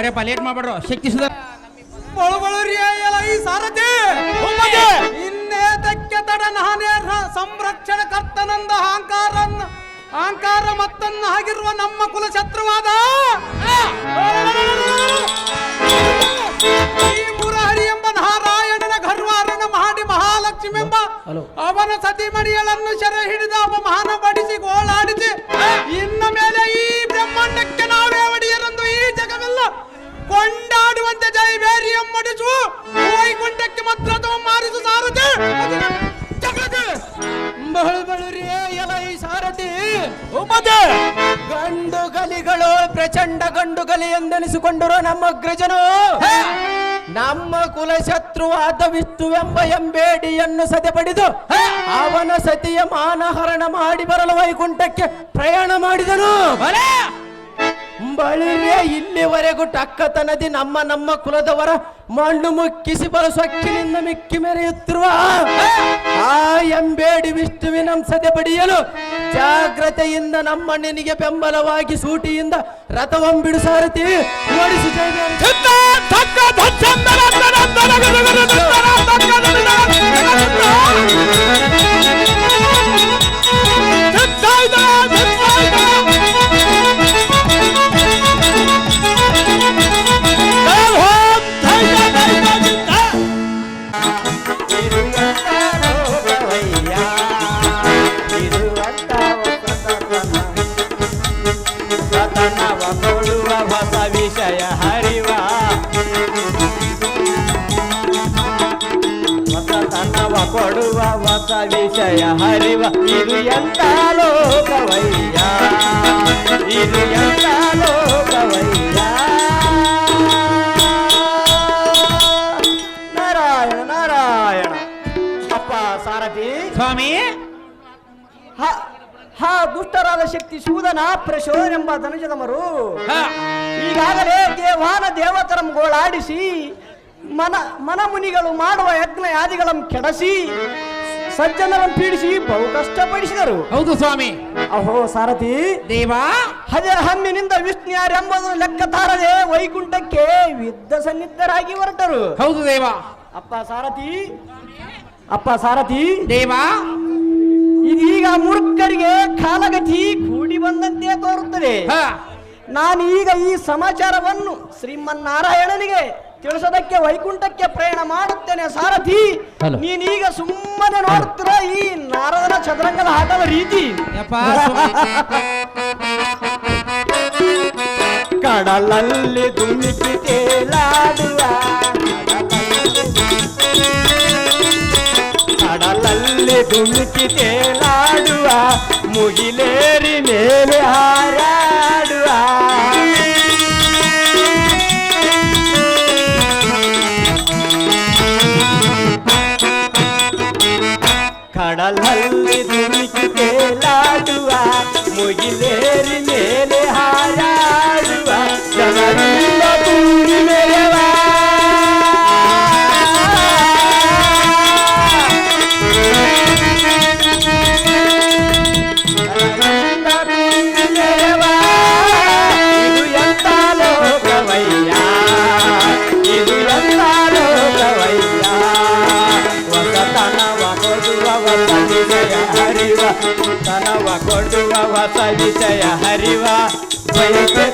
ಅರೆಪ್ಪ late ಮಾಡ್ಬೇಡ್ರು. ಶಕ್ತಿ ಸುಧಾ ಈ ಸಾರಥಿ! ಇನ್ನೇದಕ್ಕೆ ತಡ ನಾನೇ ಸಂರಕ್ಷಣ ಕರ್ತನಂದ ಅಹಂಕಾರ ಅಹಂಕಾರ ಮತ್ತನ್ನ ಆಗಿರುವ ನಮ್ಮ ಕುಲ ಶತ್ರುವಾದ ಮುರಹರಿ ಎಂಬ ನಾರಾಯಣನ ಗರ್ವಾರನ ಮಾಡಿ ಮಹಾಲಕ್ಷ್ಮಿ ಎಂಬ ಅವನ ಸತಿಮಣಿಗಳನ್ನು ಸೆರೆ ಹಿಡಿದ ಅವ ಮಹಾನ ಪಡಿಸಿ ಗೋಳಾಡಿಸಿ ಇನ್ನ ಮೇಲೆ ಈ ಬ್ರಹ್ಮಾಂಡಕ್ಕೆ ನಾವೇ ಜೈಬೇರಿ ಎಂಬಡಿಸು ವೈಕುಂಠಕ್ಕೆ ಮಾತ್ರ ಅಥವಾ ಮಾರಿಸು ಸಾರಥಿ. ಬಹಳ ಬಳುರಿ ಎಲ ಈ ಸಾರಥಿ ಗಂಡು ಗಲಿಗಳು ಪ್ರಚಂಡ ಗಂಡು ಗಲಿ ಎಂದೆನಿಸಿಕೊಂಡರು ನಮ್ಮ ಅಗ್ರಜನು. ನಮ್ಮ ಕುಲ ಶತ್ರುವಾದ ವಿಷ್ಣುವೆಂಬ ಎಂಬೇಡಿಯನ್ನು ಸದೆ ಪಡೆದು ಅವನ ಸತಿಯ ಮಾನಹರಣ ಮಾಡಿ ಬರಲು ವೈಕುಂಠಕ್ಕೆ ಪ್ರಯಾಣ ಮಾಡಿದನು. ಬಳಿರೆ ಇಲ್ಲಿವರೆಗೂ ಟಕ್ಕತನದಿ ನಮ್ಮ ನಮ್ಮ ಕುಲದವರ ಮಣ್ಣು ಮುಕ್ಕಿಸಿ ಬರ ಸೊಕ್ಕಿನಿಂದ ಮಿಕ್ಕಿ ಮೆರೆಯುತ್ತಿರುವ ಆ ಎಂಬೇಡಿ ವಿಷ್ಣುವಿನ ಸದೆ ಪಡೆಯಲು ಜಾಗ್ರತೆಯಿಂದ ನಮ್ಮ ನಿನಗೆ ಬೆಂಬಲವಾಗಿ ಸೂಟಿಯಿಂದ ರಥವಂಬಿಡು ಬಿಡಿಸಾರತಿ ಓಡಿಸಿ. ಹೊಸ ವಿಷಯ ಹರಿವ. ತನ್ನವ ಕೊಡುವ ಹೊಸ ವಿಷಯ ಹರಿವ. ಇದು ಎಂತ ಲೋಕವಯ್ಯ? ಇದು ಎಂತ ಲೋಕವಯ್ಯ? ದುಷ್ಟರಾದ ಶಕ್ತಿ ಶೂದನ ಪ್ರಶೋಧನೆಂಬ ಧನುಜದಮರು. ಈಗಾಗಲೇ ದೇವಾನ ದೇವತರಂ ಗೋಳಾಡಿಸಿ ಮನ ಮನಮುನಿಗಳು ಮಾಡುವ ಯಜ್ಞ ಯಾದಿಗಳನ್ನು ಕೆಡಸಿ ಸಜ್ಜನರನ್ನು ಪೀಡಿಸಿ ಬಹು ಕಷ್ಟಪಡಿಸಿದರು. ಹೌದು ಸ್ವಾಮಿ. ಅಹೋ ಸಾರಥಿ. ದೇವ. ಹಜರ ಹಮ್ಮಿನಿಂದ ವಿಷ್ಣು ಲೆಕ್ಕ ತಾರದೆ ವೈಕುಂಠಕ್ಕೆ ಯುದ್ಧ ಸನ್ನಿಧರಾಗಿ ಹೊರಟರು. ಹೌದು ದೇವ. ಅಪ್ಪ ಸಾರಥಿ. ಅಪ್ಪ ಸಾರಥಿ. ದೇವಾ. ಇದೀಗ ಮೂರ್ಖರಿಗೆ ಕಾಲಗತಿ ಕೂಡಿ ಬಂದಂತೆ ತೋರುತ್ತದೆ. ನಾನೀಗ ಈ ಸಮಾಚಾರವನ್ನು ಶ್ರೀಮನ್ನಾರಾಯಣನಿಗೆ ತಿಳಿಸೋದಕ್ಕೆ ವೈಕುಂಠಕ್ಕೆ ಪ್ರಯಾಣ ಮಾಡುತ್ತೇನೆ ಸಾರಥಿ. ನೀನೀಗ ಸುಮ್ಮನೆ ನೋಡುತ್ತಿರ ಈ ನಾರದನ ಚದುರಂಗದ ಆಟದ ರೀತಿ. ಕಡಲಲ್ಲಿ ಧುಮುಕಿ ತೇಲಾಡುವ ಕಡಲಲ್ಲಿ ಧುಮುಕಿ ತೇಲಾಡುವ ಮುಗಿಲೇರಿ ಮೇಲೆ ಹಾರಾಡುವ ಹೊಸ ವಿಷಯ ಹರಿವ ಬಯಕೆ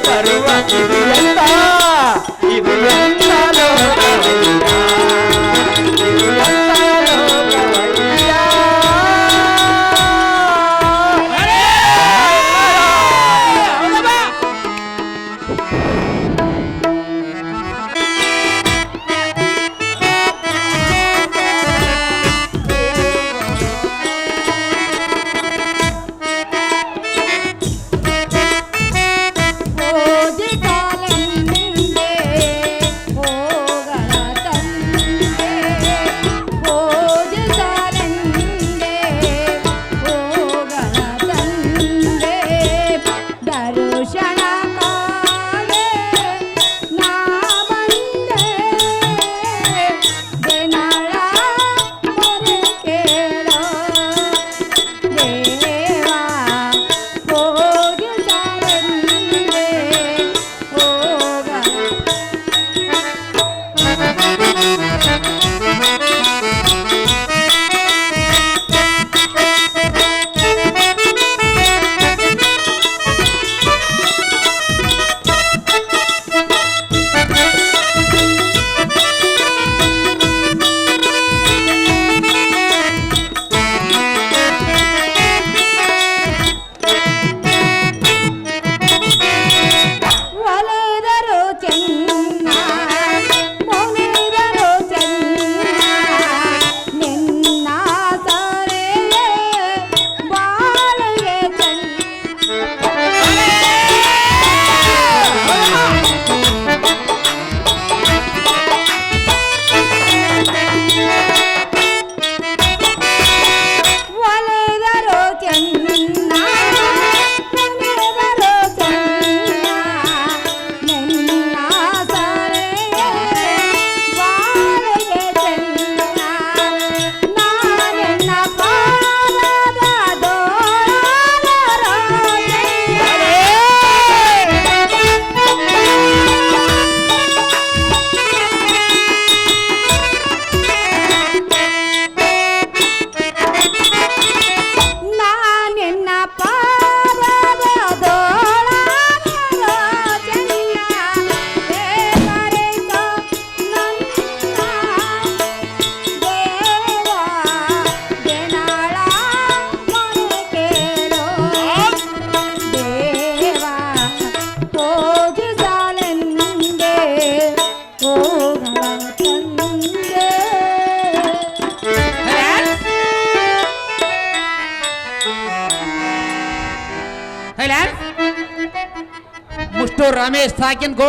ಮುಷ್ಟೋ ರಮೇಶ್ ಸಾಕಿನ್ ಗೋ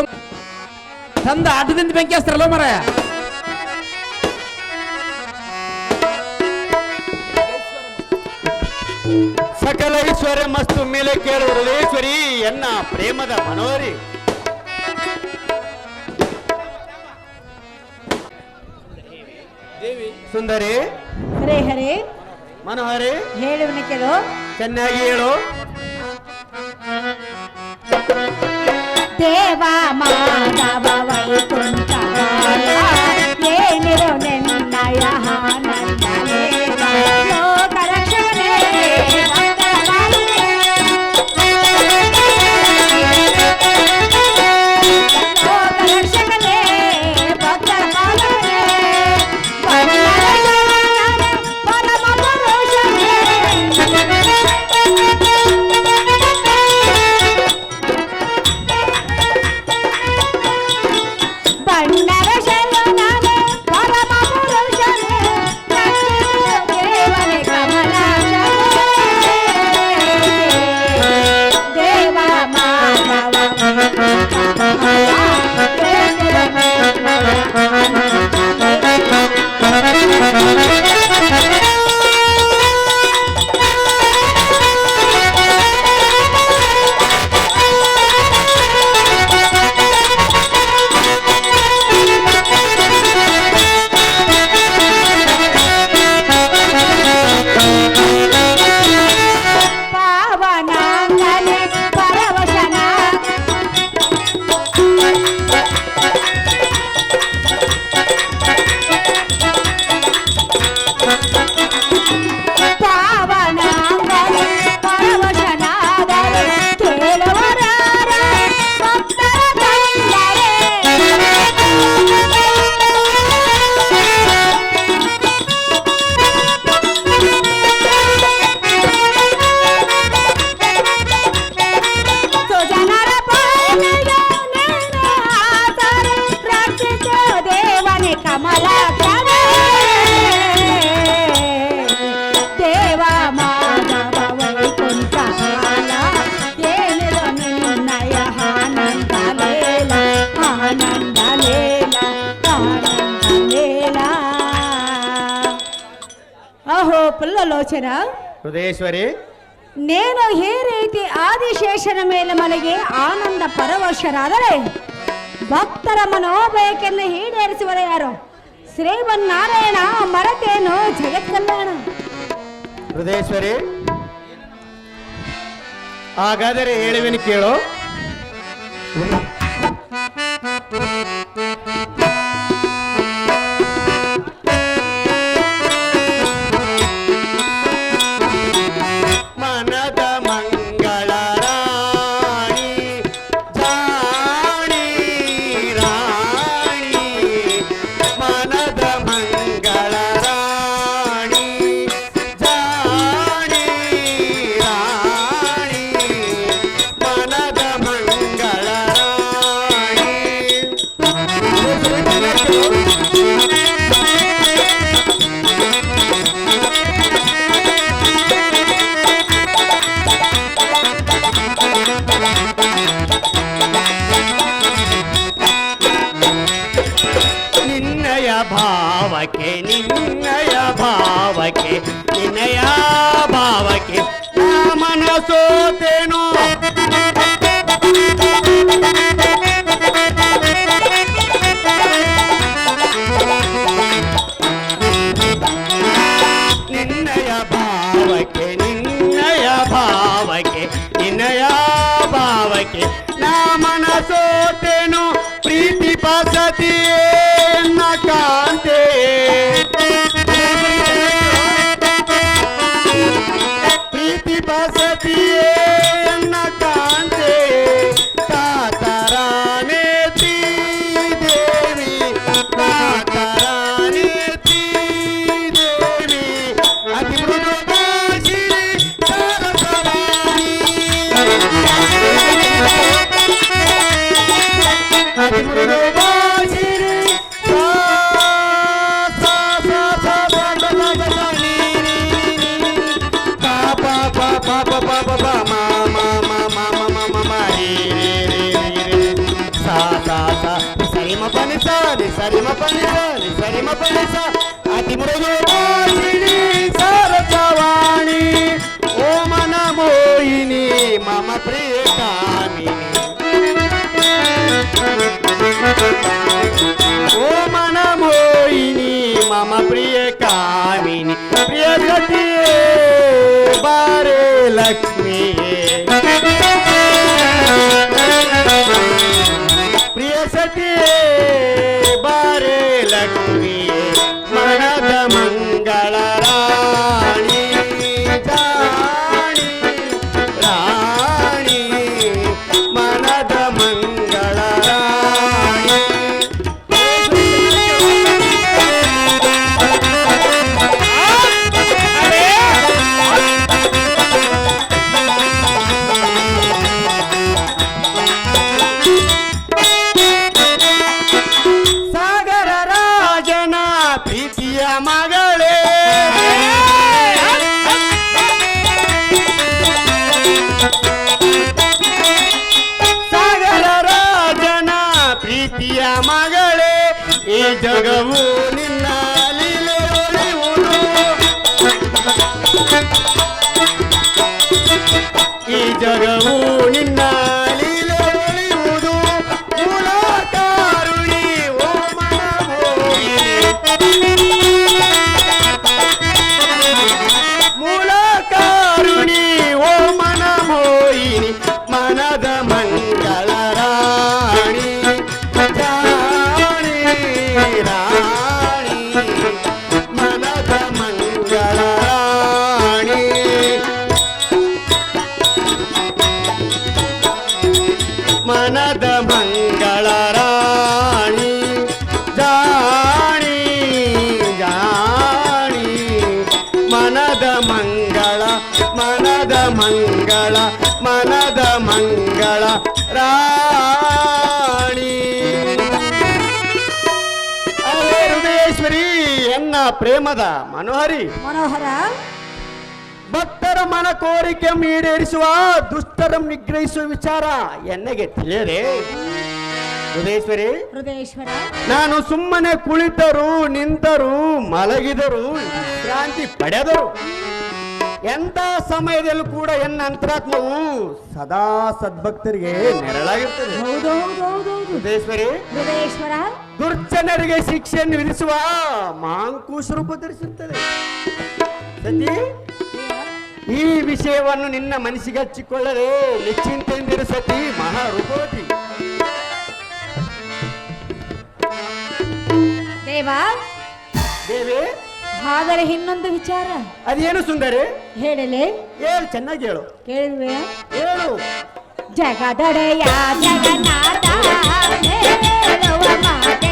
ತಂದ ಆಟದಿಂದ ಬೆಂಕಿ ಹಸ್ತಾರಲ್ಲ ಮರ ಸಕಲ ಈಶ್ವರ ಮಸ್ತು ಮೇಲೆ ಕೇಳುವರಳೇಶ್ವರಿ ಎನ್ನ ಪ್ರೇಮದ ಮನೋರಿ ಸುಂದರಿ ಹರೇ ಹರೇ ಮನೋಹರಿ ಹೇಳುವನ ಕೇಳು. ಚೆನ್ನಾಗಿ ಹೇಳು. ದೇವಾ ಮಾ ವಚನ. ಹೃದಯೇಶ್ವರಿ. ನೇನು ಈ ರೀತಿ ಆದಿಶೇಷನ ಮೇಲೆ ಮಲಗಿ ಆನಂದ ಪರವಶರಾದರೆ ಭಕ್ತರ ಮನೋಭಯಕೆನ್ನು ಈಡೇರಿಸುವರೆ ಯಾರು? ಶ್ರೀಮನ್ನಾರಾಯಣ ಮರತೇನು ಜಗತ್ ಕಲ್ಯಾಣ ಹೃದಯೇಶ್ವರಿ. ಹಾಗಾದರೆ ಹೇಳುವೆನು ಕೇಳು. ನಾ ಮನಸೋತೆನು ಪ್ರೀತಿ ಪಾಸತಿಯೇ ನಿ ಸರಿ ಮ ಪನಿ ಸ ನಿ ಸರಿ ಮ ಪನಿ ಸ ಅತಿ ಮೃದು ಭಾಷಿಣಿ ಸರಸವಾಣಿ ಓ ಮನ ಮೋಹಿನಿ ಮಮ ಪ್ರಿಯ ಕಾಮಿನಿ ಓ ಮನ ಮೋಹಿನಿ ಮಮ ಪ್ರಿಯ ಕಾಮಿನಿ ಪ್ರಿಯ ಸತಿಯೇ ಬಾರೆ ಪ್ರೇಮದ ಮನೋಹರಿ. ಮನೋಹರ. ಭಕ್ತರ ಮನ ಕೋರಿಕೆ ಈಡೇರಿಸುವ ದುಷ್ಟರ ನಿಗ್ರಹಿಸುವ ವಿಚಾರ ಎನ್ನಗೆ ತಿಳಿಯದೆ? ಹೃದಯೇಶ್ವರಿ ಹೃದಯೇಶ್ವರ. ನಾನು ಸುಮ್ಮನೆ ಕುಳಿತರು ನಿಂತರು ಮಲಗಿದರು ಕ್ರಾಂತಿ ಪಡೆದರು. ಎಂಥ ಸಮಯದಲ್ಲೂ ಕೂಡ ಎನ್ನ ಅಂತರಾತ್ಮವು ಸದಾ ಸದ್ಭಕ್ತರಿಗೆ ನೆರಳಾಗಿರ್ತದೆ. ದುರ್ಜನರಿಗೆ ಶಿಕ್ಷೆಯನ್ನು ವಿಧಿಸುವ ಮಾಂಕುಶ ರೂಪ ಧರಿಸುತ್ತದೆ. ಸತಿ ಈ ವಿಷಯವನ್ನು ನಿನ್ನ ಮನಸ್ಸಿಗೆ ಹಚ್ಚಿಕೊಳ್ಳದೆ ನಿಶ್ಚಿಂತೆಯಿಂದಿರು ಸತಿ ಮಹಾರೂಪವತಿ. ದೇವಾ ದೇವಿ ಆದರೆ ಇನ್ನೊಂದು ವಿಚಾರ. ಅದೇನು ಸುಂದರಿ? ಹೇಳಲೆ? ಹೇಳು ಚೆನ್ನಾಗಿ ಹೇಳು. ಕೇಳುವೆ? ಹೇಳು. ಜಗದೊಡೆಯ ಜಗನ್ನಾಥ ಹೇಳುವ ಮಾತೆ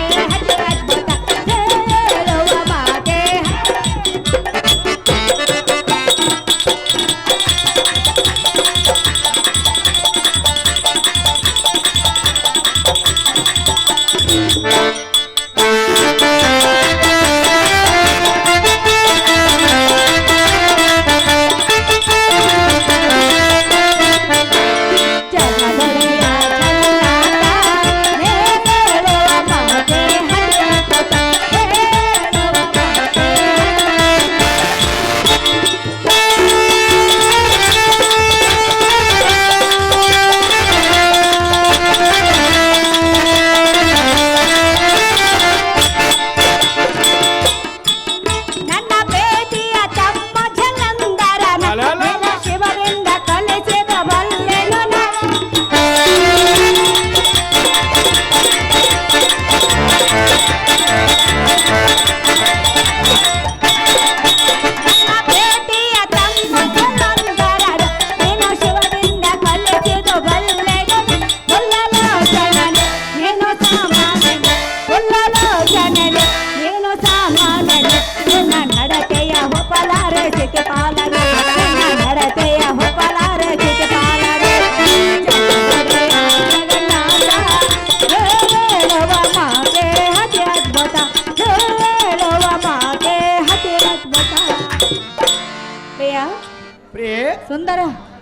ಪ್ರಿಯೆ. ಸುಂದರ.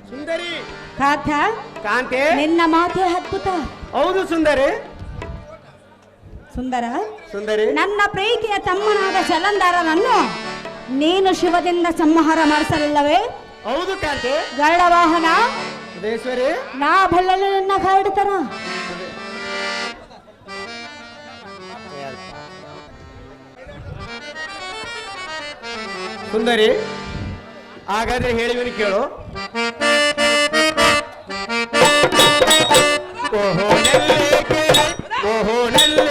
ಸುಂದರಿ. ಕಾಥ ಕಾಂತೆ. ನಿನ್ನ ಮಾತೆ ಅದ್ಭುತ. ಹೌದು ಸುಂದರಿ. ಸುಂದರ. ಸುಂದರಿ. ನನ್ನ ಪ್ರೀತಿಯ ತಮ್ಮನಾದ ಜಲಂಧರನನ್ನು ನೀನು ಶಿವದಿಂದ ಸಂಹಾರ ಮಾಡಿಸಲಿಲ್ಲವೇ? ಹೌದು ಕಾಂತೆ. ಗರುಡ ವಾಹನ ನಾ ಬಲ್ಲಲು ನಿನ್ನ ಹರಡ್ತಾರ ಸುಂದರಿ. ಹಾಗಾದ್ರೆ ಹೇಳಿವನು ಕೇಳು. ಓಹೋ ನೆಲ್ಲೆ ಓಹೋ ನೆಲ್ಲೆ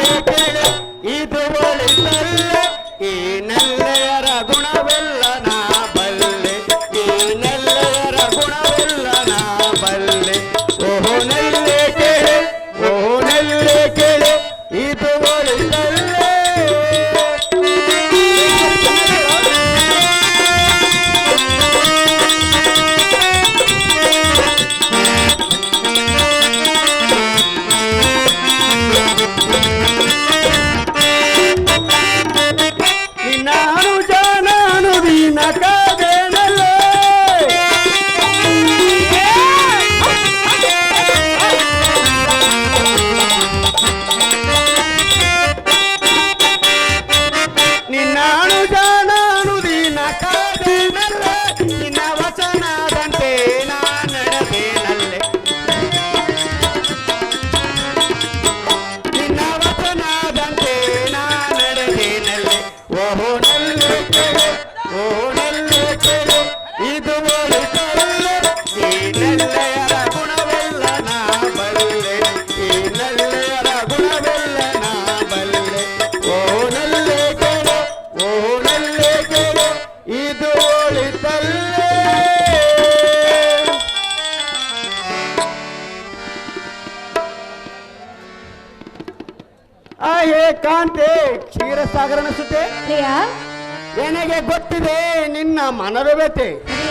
ಗೊತ್ತಿದೆ ನಿನ್ನ ಮನರವತೆ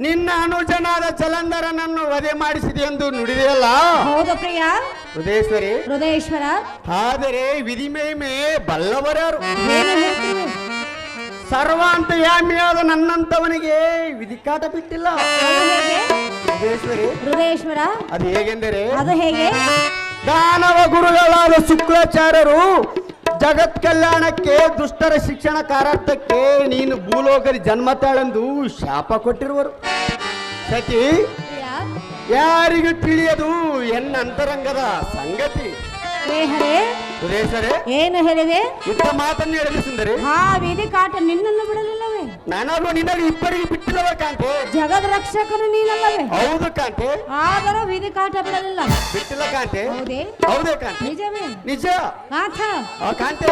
ನಿನ್ನ ಅನುಜನಾದ ಚಲಂದರನನ್ನು ವಧೆ ಮಾಡಿಸಿದೆ ಎಂದು ನುಡಿದೆಯಲ್ಲ? ಹೌದು ಪ್ರಿಯ. ಹೃದಯೇಶ್ವರಿ. ಹೃದಯೇಶ್ವರ. ಆದರೆ ವಿಧಿಮೇಮೆ ಹೇಳ್ತೀರಿ? ಸರ್ವಾಂತಯಾಮಿಯಾದ ನನ್ನಂತವನಿಗೆ ವಿಧಿಕಾಟ ಬಿಟ್ಟಿಲ್ಲ. ಅದು ಹೇಗೆ? ಹೃದಯೇಶ್ವರಿ. ಹೃದಯೇಶ್ವರ. ಅದು ಹೇಗೆಂದರೆ? ಅದು ಹೇಗೆ? ದಾನವ ಗುರುಗಳಾದ ಶುಕ್ರಾಚಾರ್ಯರು ಜಗತ್ ಕಲ್ಯಾಣಕ್ಕೆ ದುಷ್ಟರ ಶಿಕ್ಷಣ ಕಾರಾರ್ಥಕ್ಕೆ ನೀನು ಭೂಲೋಕರಿ ಜನ್ಮ ತಾಳೆಂದು ಶಾಪ ಕೊಟ್ಟಿರುವರು. ಸತಿ ಯಾರಿಗೂ ತಿಳಿಯದು ಎನ್ನ ಅಂತರಂಗದ ಸಂಗತಿ? ಏನು ಹೇಳಿದೆ? ಇಂಥ ಮಾತನ್ನು ಹೇಳಿದ್ರೆ ಸುಂದರಿ. ಹಾ ವಿಧಿ ಕಾಟ ನಿನ್ನನ್ನು ಬಿಡಲಿಲ್ಲವೇ? ನನಗೂ ನಿನ್ನಲ್ಲಿ ಇಬ್ಬರಿಗೆ ಬಿಟ್ಟಿಲ್ಲವ ಕಾಂತೆ ಜಗದ ರಕ್ಷಕನು ನೀನಲ್ಲವೇ? ಹೌದು ಕಾಂತೆ ಆದರೂ ವಿಧಿ ಕಾಟ ಬಿಡಲಿಲ್ಲ. ಬಿಟ್ಟಿಲ್ಲ ಕಾಂತೆ ಹೌದೇ? ಹೌದೇ ಕಾಂತೆ ನಿಜವೇ? ನಿಜ. ನಾಥ ಆ ಕಾಂತೆ